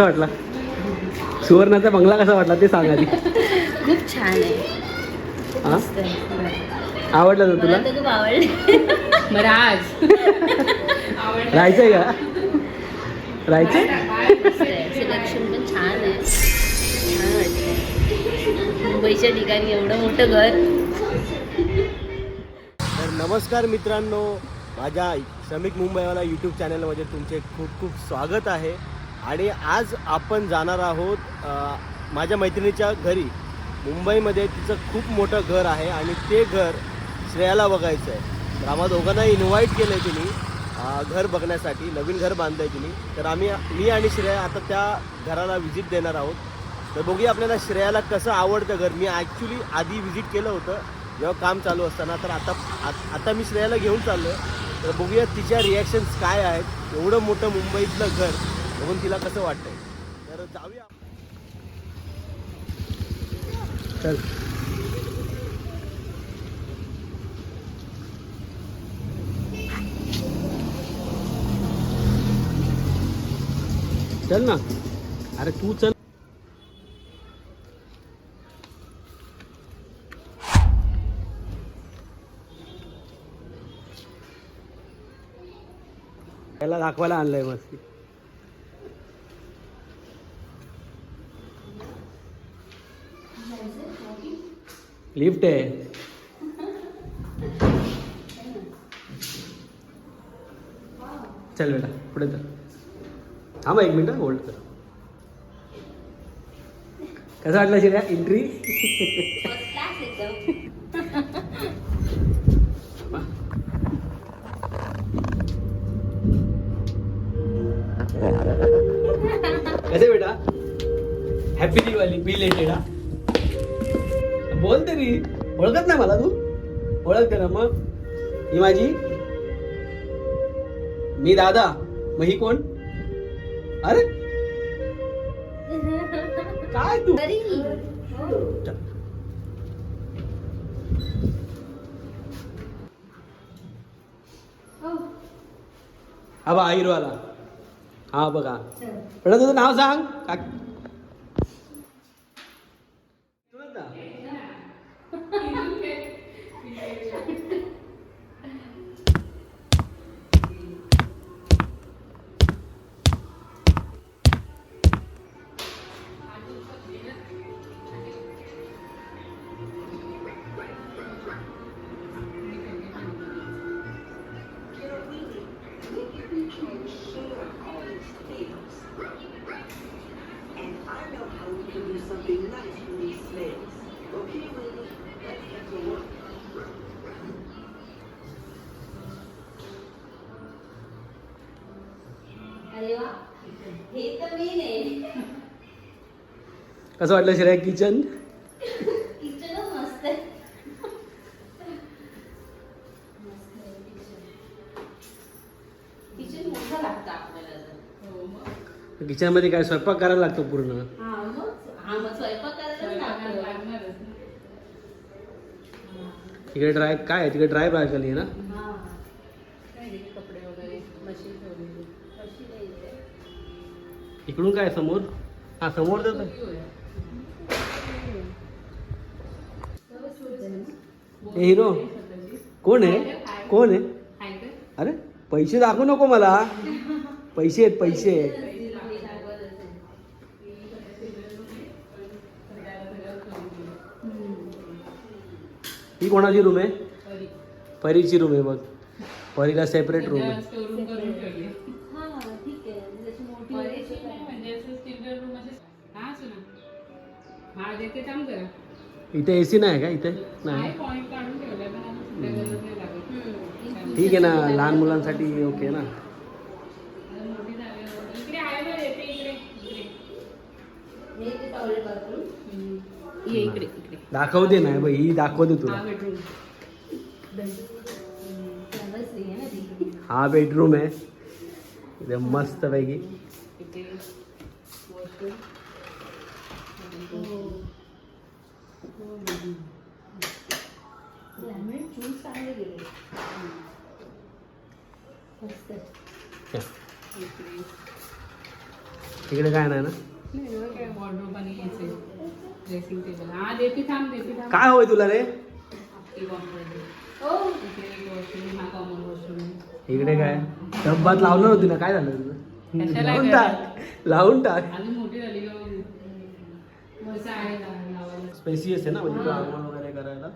कसा वाटला? सुवर्णाचा बंगला कसा वाटला ते सांग आधी. खूप छान आहे. आवडला तर तुला? खूप आवडले. बरं आज. राहायचंय का? राहायचंय? सिलेक्शन पण छान आहे. छान मुंबईच्या ठिकाणी एवढं मोठं घर. तर नमस्कार मित्रांनो. माझ्या श्रमिक मुंबईवाला यूट्यूब चॅनलमध्ये तुमचे खूप खूप स्वागत आहे. आणि आज आपण जाणार आहोत माझ्या मैत्रिणीच्या घरी. मुंबईमध्ये तिचं खूप मोठं घर आहे आणि ते घर श्रेयाला बघायचं आहे तर आम्हा दोघांना इन्व्हाइट केलं आहे तिने घर बघण्यासाठी नवीन घर बांधलं आहे तिने. तर आम्ही मी आणि श्रेया आता त्या घराला व्हिजिट देणार आहोत. तर बघूया आपल्याला श्रेयाला कसं आवडतं घर. मी ॲक्च्युली आधी व्हिजिट केलं होतं जेव्हा काम चालू असताना. तर आता आ- आता मी श्रेयाला घेऊन चाललो आहे तर बघूया तिच्या रिॲक्शन्स काय आहेत. एवढं मोठं मुंबईतलं घर बघून तिला कसं वाटतंय? तर जाऊया. चल. चल ना. अरे तू चल. त्याला दाखवायला आणलंय मस्ती लिफ्ट आहे चल बेटा पुढे चल। थांबा एक मिनटं होल्ड कर। कसं वाटलं शिर्या? एंट्री कसे बेटा? हॅपी दिवाळी बी लेटेड हा? बोल तरी. ओळखत नाही मला तू. ओळखते ना मग. ही माझी. मी दादा. मग ही कोण? अरे. काय तू. हा बा आला हा बघा. तुझं नाव सांग. And I know how we can do something nice for these snails. Okay, Willie, let's get to work. अरे वा हे तर मेन आहे कसं वाटलं श्रेया किचन किचनच मस्त आहे किचन मोठं लागतं आपल्याला तर. किचनमध्ये काय स्वयंपाक करायला लागतो पूर्ण? हा मग हा स्वयंपाक करायलाच. इकडे ड्राय काय आहे? तिकडे ड्राय बाल्कनी आहे ना? हा. काय नाही, कपडे वगैरे मशीन ठेवलेली. कशी नाही इथे? इकडून काय समोर? हा समोर जात हे हिरो कोण आहे? कोण आहे? अरे पैसे दाखवू नको मला. पैसे आहेत पैसे आहेत. ही कोणाची रूम आहे? परी. परीची रूम आहे बघ. परीला सेपरेट रूम आहे. हा म्हणजे. हा. हा, जरा. इथे एसी नाही का इथे? नाही. ठीक आहे ना लहान मुलांसाठी ओके ना. इकडे. दाखवते नाही बाई ही दाखवते हा तुला ना हा बेडरूम आहे. इथे मस्त पैकी. तिकडे काय नाही ना? वॉर्डरोब आणि याचे ड्रेसिंग टेबल हा देते थांब देते थांब. काय हवंय तुला रे? ती वापरते. इथे एक washroom, हा कॉमन वॉशरूम इकडे काय? डब्बात लावणार होती ना काय झालं तुझं? कशाला लावून? टाक लावून टाक. अजून मोठी झाली का वरचं आहे का लावायला. स्पेसियस आहे ना म्हणजे तू आंघोळ वगैरे करायला.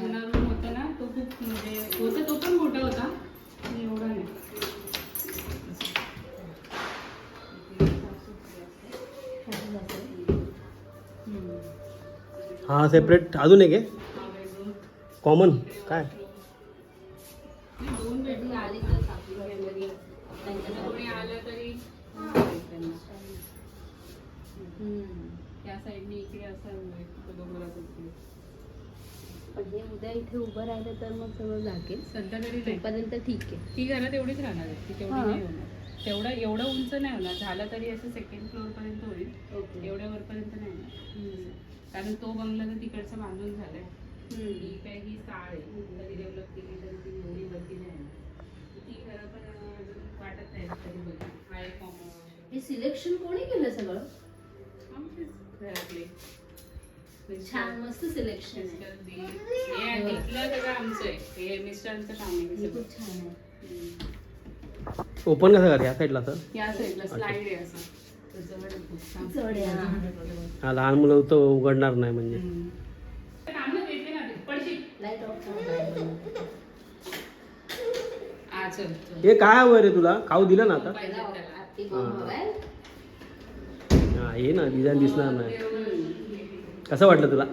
जुना होता ना तो खूप म्हणजे होता तो पण मोठा होता पण एवढा नाही. हा सेपरेट अजून एक आहे. कॉमन काय? दोन आली आलं तरी त्या साईडने इकडे असं पण हे. उद्या इथे उभं राहिलं तर मग सगळं लागेल सध्या तरी नाही तोपर्यंत ठीक आहे ती घरात एवढीच राहणार आहे ती तेवढी नाही होणार तेवढं एवढं उंच नाही होणार झालं तरी असं सेकंड फ्लोअर पर्यंत होईल ओके एवढ्या वरपर्यंत नाही होणार कारण तो बंगला तर तिकडचा बांधून झालाय. ही काय ही चाळ आहे. कधी डेव्हलप केली तर ती एवढी वरती नाही. ती घरं पण अजून वाटत नाही तरी बघ. हा एक हे सिलेक्शन कोणी केलं सगळं? आमचेच घरातले. छान मस्त सिलेक्शन आहे. मिस्टर दीर. हे आहे, इथलं सगळं आमचं आहे. हे मिस्टरांचं काम आहे हे सगळं. खूप छान आहे. हम्म. ओपन कसं कर या साईडला तर? या साईडला स्लाइड आहे असं. आहे हा. हा लहान मुलं तर उघडणार नाही म्हणजे हम्म. थांब ना, देते ना ते. पडशील. लाइट ऑफ करा हा, चल, चल. हे काय हवंय रे तुला खाऊ दिलं ना आता पाहिजे त्याला. हा ये ना डिझाईन दिसणार नाही हम्म. कसं वाटलं तुला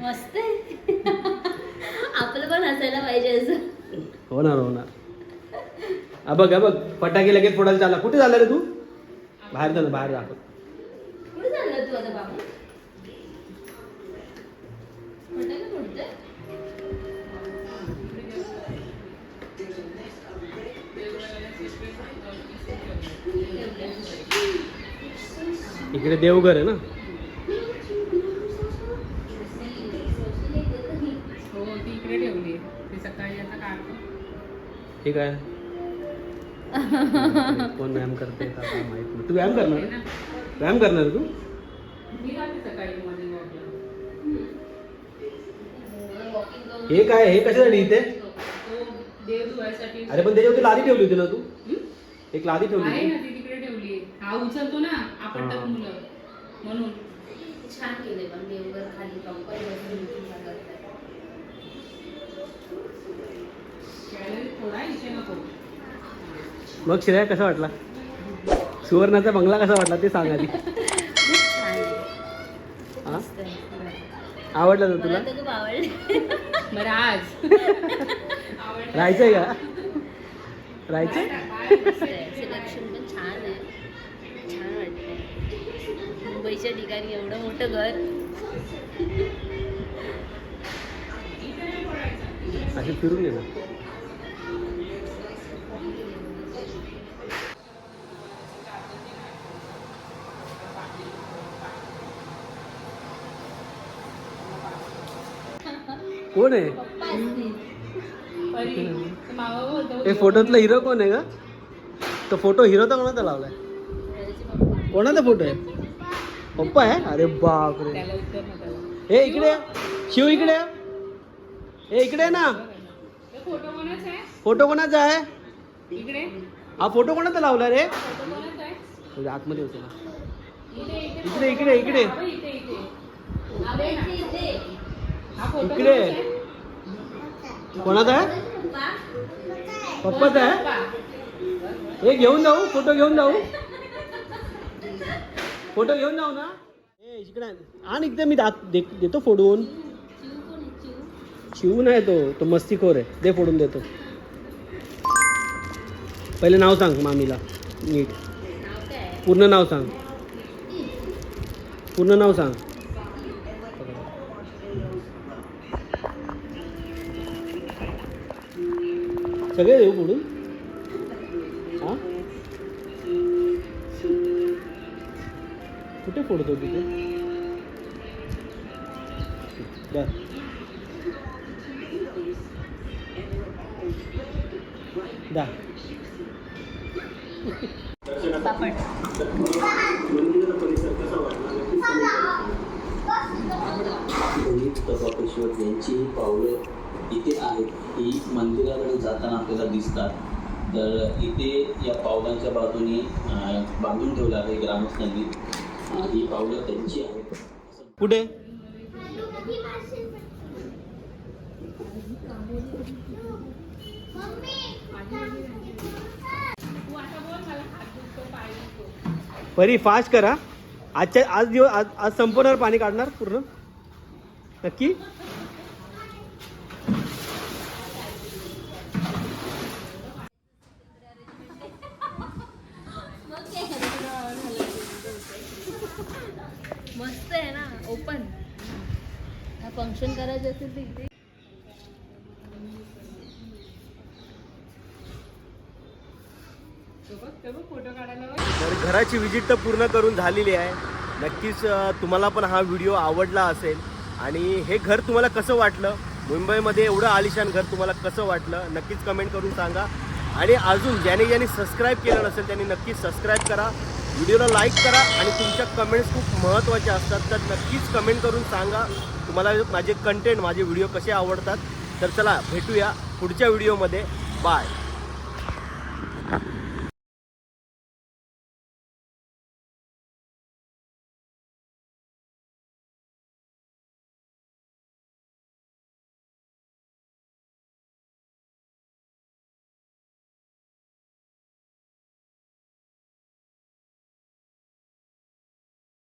मस्त आहे आपलं पण हसायला पाहिजे असं होणार होणार हा बघ हा बघ फटाके लगेच फोडायला चालला कुठे झाला रे तू बाहेर जा बाहेर दाखव कुठे चाललं तू आता बाबा? फटाके फोडतोय? इकडे देवघर आहे ना? हो ती इकडे ठेवली ती सकाळी आता काढतो. ठीक आहे. कोण व्यायाम करते का काय माहीत नाही. तू व्यायाम करणार? व्यायाम करणार आहे तू? हे काय हे कशासाठी इथे? अरे पण त्याच्यावरती लादी ठेवली होती ना तू? एक लादी ठेवली आहे होती ना ती तिकडे ठेवली. हा उचलतो ना आपटतात हा. मुलं. म्हणून. छान केले पण देवघर खाली थोडा इथे नको. मग श्रेया कसा वाटला? सुवर्णाचा बंगला कसा वाटला ते सांग आधी. हा. आवडला तर तुला बरं आज. राहायचंय का? राहायचंय? सिलेक्शन पण छान आहे. छान वाटतंय. मुंबईच्या ठिकाणी एवढं मोठं घर. अशी फिरून ये ना. कोण आहे? हे फोटोतला हिरो कोण आहे का तो फोटो हिरो तर कोणाचा लावलाय? कोणाचा फोटो आहे? पप्पा आहे? अरे बाप रे हे इकडे शिव इकडे हे इकडे ना. फोटो कोणाचा आहे? हा फोटो कोणाचा लावला रे? आहे आतमध्ये होते ना. इकडे इकडे इकडे. इकडे. कोणाचा आहे? पप्पाचा आहे. हे घेऊन जाऊ फोटो घेऊन जाऊ फोटो घेऊन जाऊ ना ए इकडे आण. इकडे मी दात दे- देतो फोडून कोण आहे तो तो मस्तीखोर आहे दे फोडून देतो पहिले नाव सांग मामीला नीट? पूर्ण नाव सांग पूर्ण नाव सांग सगळे देऊ पुढून? हां? कुठे फोडतो तिथे? द्या. द्या यांची पावलं इथे आहेत. ही मंदिराकडे जाताना आपल्याला दिसतात. तर इथे या पावलांच्या बाजूने बांधून ठेवलं आहे ग्रामस्थांनी. ही पावलं त्यांची आहेत. कुठे? परी फास्ट करा. आजच्या आज दिवस आज आज संपवणार पाणी काढणार पूर्ण? नक्की? मस्त आहे ना ओपन फंक्शन करायचं असेल तर इथे. तर घराची विजिट तर पूर्ण करून झालेली आहे. नक्कीच तुम्हाला पण हा व्हिडिओ आवडला असेल. आणि हे घर तुम्हाला कसं वाटलं? मुंबईमध्ये एवढं आलिशान घर तुम्हाला कसं वाटलं? नक्कीच कमेंट करून सांगा. आणि अजून ज्याने ज्याने सबस्क्राईब केलं नसेल त्यांनी नक्कीच सबस्क्राईब करा. व्हिडिओला लाईक करा आणि तुमच्या कमेंट्स खूप महत्त्वाच्या असतात. तर नक्कीच कमेंट करून सांगा. तुम्हाला माझे कंटेंट माझे व्हिडिओ कसे आवडतात. तर चला भेटूया पुढच्या व्हिडिओमध्ये बाय